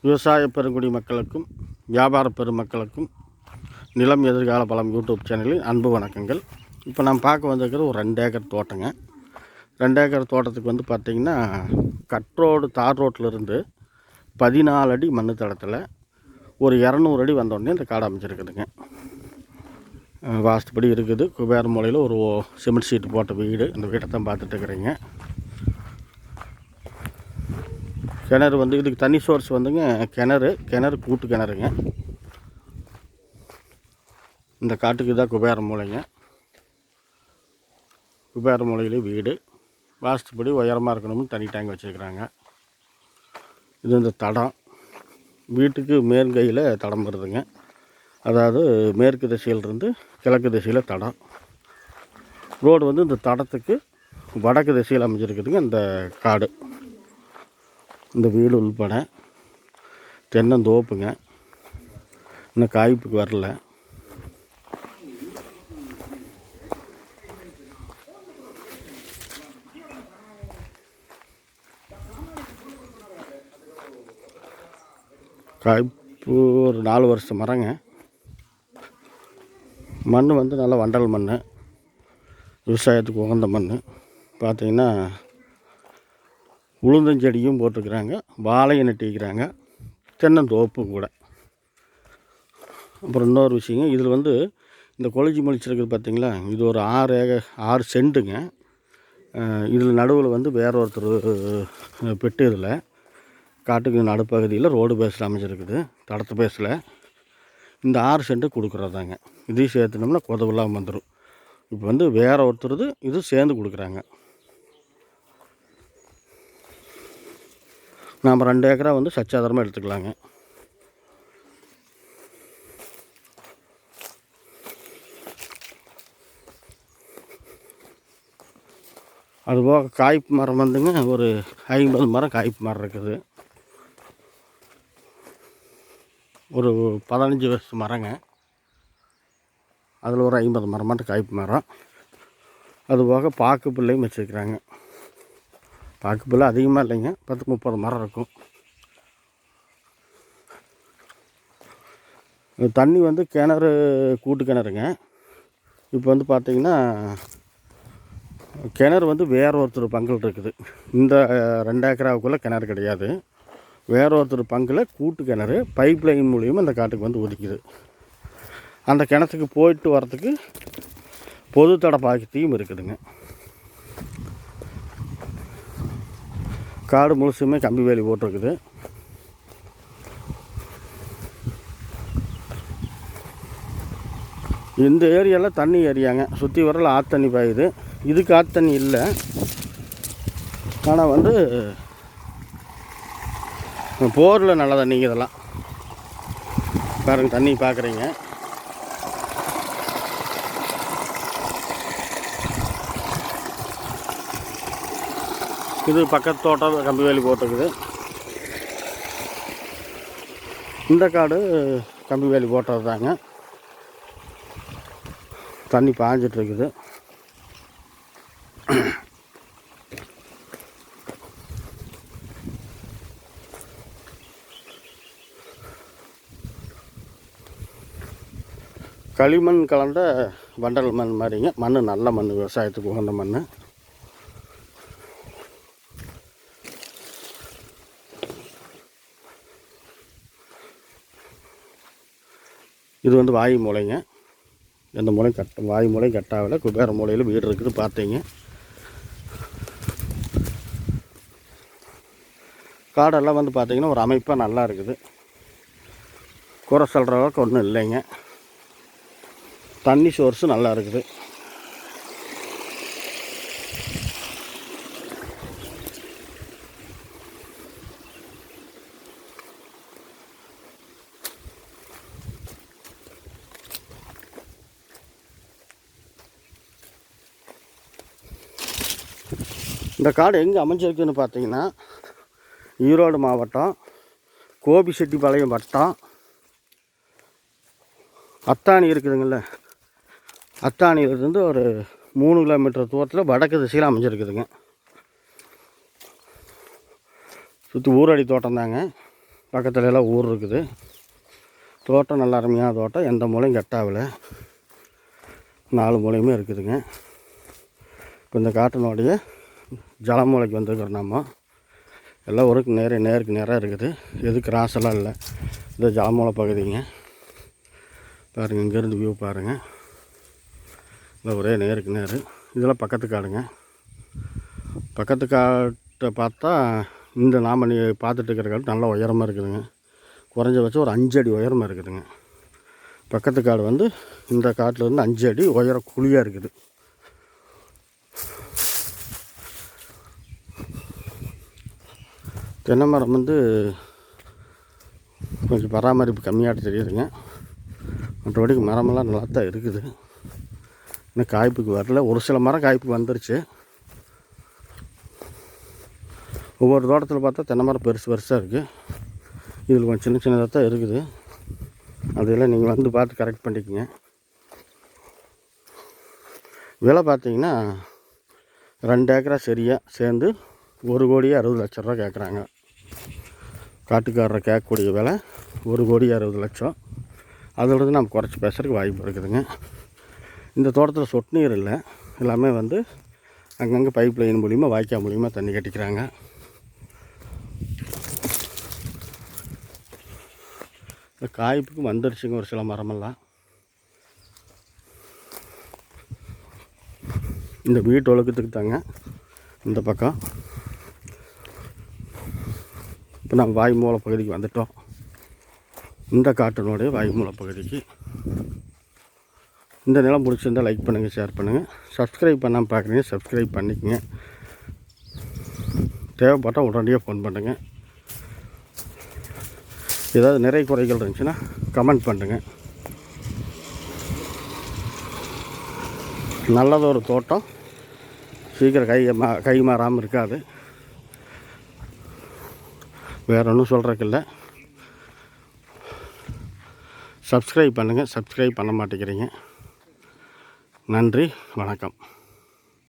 விவசாய பெருங்குடி மக்களுக்கும் வியாபார பெருமக்களுக்கும் நிலம் எதிர்கால பலம் யூடியூப் சேனலில் அன்பு வணக்கங்கள். இப்போ நான் பார்க்க வந்திருக்கிற ஒரு ரெண்டு ஏக்கர் தோட்டங்க. ரெண்டு ஏக்கர் தோட்டத்துக்கு வந்து பார்த்திங்கன்னா கட் ரோடு தார் ரோட்டிலிருந்து பதினாலு அடி மண்ணு தளத்தில் ஒரு இரநூறு அடி வந்தோடனே இந்த காடு அமைச்சிருக்குதுங்க வாஸ்துபடி இருக்குது. குபேர மூலையில் ஒரு ஓ- சிமெண்ட் சீட்டு போட்ட வீடு. இந்த வீட்டை தான் பார்த்துட்டு இருக்கிறீங்க. கிணறு வந்து இதுக்கு தண்ணி சோர்ஸ் வந்துங்க கிணறு கிணறு கூட்டு கிணறுங்க. இந்த காட்டுக்கு தான் குபேர மூலைங்க. குபேர மூலையிலே வீடு. வாஸ்துப்படி உயரமாக இருக்கணும்னு தனி டேங்க் வச்சுருக்குறாங்க. இது இந்த தடம். வீட்டுக்கு மேற்கையில் தடம் வருதுங்க. அதாவது மேற்கு திசையிலிருந்து கிழக்கு திசையில் தடம். ரோடு வந்து இந்த தடத்துக்கு வடக்கு திசையில் அமைஞ்சிருக்குதுங்க இந்த காடு. இந்த வீடு உள்பட தென்னந்தோப்புங்க இன்னும் காய்ப்புக்கு வரல. காய்ப்பு ஒரு நாலு வருஷம் மரங்க. மண் வந்து நல்ல வண்டல் மண் விவசாயத்துக்கு உகந்த மண் பார்த்திங்கன்னா உளுந்தஞ்செடியும் போட்டிருக்கிறாங்க வாழையும் நட்டிக்கிறாங்க தென்னந்தோப்பும் கூட. அப்புறம் இன்னொரு விஷயங்க இதில் வந்து இந்த கொளஞ்சி மலிச்சிருக்குது பார்த்திங்களா இது ஒரு ஆறு ஏக ஆறு சென்ட்டுங்க இதில் நடுவில் வந்து வேற ஒருத்தர் பெட்டு இதில் காட்டுக்கு நடுப்பகுதியில் ரோடு பேஸில் அமைஞ்சிருக்குது தடத்து பேஸில். இந்த ஆறு சென்ட்டு கொடுக்குறதாங்க. இதையும் சேர்த்துனோம்னா கொதவில்லாமல் வந்துடும் இப்போ வந்து வேற ஒருத்தருது இது சேர்ந்து கொடுக்குறாங்க. நாம் ரெண்டு ஏக்கரா வந்து சச்சாதாரமாக எடுத்துக்கலாங்க. அதுபோக காய்ப்பு மரம் வந்துங்க ஒரு ஐம்பது மரம் காய்ப்பு மரம் இருக்குது. ஒரு பதினஞ்சு வருஷம் மரங்க. அதில் ஒரு ஐம்பது மரம் மட்டும் காய்ப்பு மரம் அதுபோக பாக்கு பிள்ளையும் வச்சுருக்குறாங்க. பாக்கு அதிகமாக இல்லைங்க. பத்து முப்பது மரம் இருக்கும். தண்ணி வந்து கிணறு கூட்டு கிணறுங்க. இப்போ வந்து பார்த்தீங்கன்னா கிணறு வந்து வேற ஒருத்தர் பங்கில் இருக்குது. இந்த ரெண்டு ஏக்கராவுக்குள்ளே கிணறு கிடையாது. வேற ஒருத்தர் பங்கில் கூட்டு கிணறு பைப் லைன் மூலியமாக இந்த காட்டுக்கு வந்து ஒதுக்குது. அந்த கிணத்துக்கு போயிட்டு வரத்துக்கு பொது தட பாக்கத்தையும் இருக்குதுங்க. காடு முழுசுமே கம்பி வேலி போட்டிருக்குது. இந்த ஏரியாவில் தண்ணி ஏரியாங்க. சுற்றி வரல ஆற்று தண்ணி பாயுது. இதுக்கு ஆற்று தண்ணி இல்லை. ஆனால் வந்து போரில் நல்ல தண்ணிங்க இதெல்லாம். பாருங்க தண்ணி பார்க்குறீங்க இது பக்கத்து தோட்டம் கம்பி வேலி போட்டிருக்குது. இந்த காடு கம்பி வேலி போட்டது தாங்க தண்ணி பாஞ்சிட்ருக்குது. களிமண் கலந்த வண்டல் மண் மாதிரிங்க. மண் நல்ல மண் விவசாயத்துக்கு உகந்த மண் இது வந்து வாயு மூலைங்க. எந்த மூலையும் கட் வாயு மூலையும் கட்டாவில் குபேர மூலையில் வீடு இருக்குது பார்த்தீங்க. காடெல்லாம் வந்து பார்த்தீங்கன்னா ஒரு அமைப்பாக நல்லா இருக்குது. குறை சொல்கிற அளவுக்கு ஒன்றும் இல்லைங்க. தண்ணி சோர்ஸு நல்லா இருக்குது. இந்த காடு எங்கே அமைஞ்சிருக்குன்னு பார்த்தீங்கன்னா ஈரோடு மாவட்டம் கோபிச்செட்டிப்பாளையம் வட்டம். அத்தானி இருக்குதுங்கள்ல. அத்தானியிலிருந்து ஒரு மூணு கிலோமீட்டர் தூரத்தில் வடக்கு திசையில் அமைஞ்சிருக்குதுங்க. சுற்றி ஊரடி தோட்டம் தாங்க. பக்கத்துல எல்லாம் ஊர் இருக்குது. தோட்டம் நல்ல அருமையான தோட்டம். எந்த மூலையும் கெட்டாவில் நாலு மூலையுமே இருக்குதுங்க. இப்போ இந்த காட்டினுடைய ஜலமூலைக்கு வந்துருக்குறோம் நம்ம. எல்லாம் ஒரு நேர நேருக்கு நேராக இருக்குது. எது கிராஸெல்லாம் இல்லை. இது ஜலமூலை பகுதிங்க. பாருங்கள் இங்கேருந்து வியூ பாருங்கள் இல்லை ஒரே நேருக்கு நேர். இதெல்லாம் பக்கத்து காடுங்க. பக்கத்து காட்டை பார்த்தா இந்த நாம நீ பார்த்துட்டு இருக்கிற காடு நல்ல உயரமாக இருக்குதுங்க. குறைஞ்சபட்சம் ஒரு அஞ்சு அடி உயரமாக இருக்குதுங்க. பக்கத்து காடு வந்து இந்த காட்டில் வந்து அஞ்சு அடி உயர குழியாக இருக்குது. தென்னை மரம் வந்து கொஞ்சம் பராமரிப்பு கம்மியாக தெரியுதுங்க. மற்றபடிக்கு மரமெல்லாம் நல்லா தான் இருக்குது. இன்னும் காய்ப்புக்கு வரல. ஒரு சில மரம் காய்ப்புக்கு வந்துருச்சு. ஒவ்வொரு தோட்டத்தில் பார்த்தா தென்னை மரம் பெருசு பெருசாக இருக்குது இதில் கொஞ்சம் சின்ன சின்னதாக தான் இருக்குது. அதெல்லாம் நீங்கள் வந்து பார்த்து கரெக்ட் பண்ணிக்கங்க. விலை பார்த்தீங்கன்னா ரெண்டு ஏக்கரா சரியாக சேர்ந்து ஒரு கோடியே அறுபது லட்ச ரூபா கேட்குறாங்க காட்டுக்காரரை கேட்கக்கூடிய விலை ஒரு கோடி அறுபது லட்சம். அதோடது நம்ம குறைச்சி பேசுறதுக்கு வாய்ப்பு இருக்குதுங்க. இந்த தோட்டத்தில் சொட்டு நீர் இல்லை. எல்லாமே வந்து அங்கங்கே பைப் லைன் மூலிமா வாய்க்கால் மூலிமா தண்ணி கட்டிக்கிறாங்க. இந்த காய்ப்புக்கு வந்துருச்சுங்க ஒரு சில மரமெல்லாம். இந்த வீட்டு ஒழுக்கத்துக்கு தாங்க இந்த பக்கம். இப்போ நம்ம வாய்மூல பகுதிக்கு வந்துட்டோம். இந்த காட்டினுடைய வாய்மூல பகுதிக்கு. இந்த நிலம் பிடிச்சிருந்தால் லைக் பண்ணுங்கள் ஷேர் பண்ணுங்கள் சப்ஸ்கிரைப் பண்ணாமல் பார்க்குறீங்க சப்ஸ்கிரைப் பண்ணிக்கங்க. தேவைப்பட்டால் உடனடியாக ஃபோன் பண்ணுங்கள் ஏதாவது நிறை குறைகள் இருந்துச்சுன்னா கமெண்ட் பண்ணுங்கள் நல்லதொரு தோட்டம். சீக்கிரம் கை மா கை மாறாமல் இருக்காது. வேற ஒன்றும் சொல்கிறக்கில்ல சப்ஸ்கிரைப் பண்ணுங்கள் சப்ஸ்கிரைப் பண்ண மாட்டேங்கிறீங்க. நன்றி. வணக்கம்.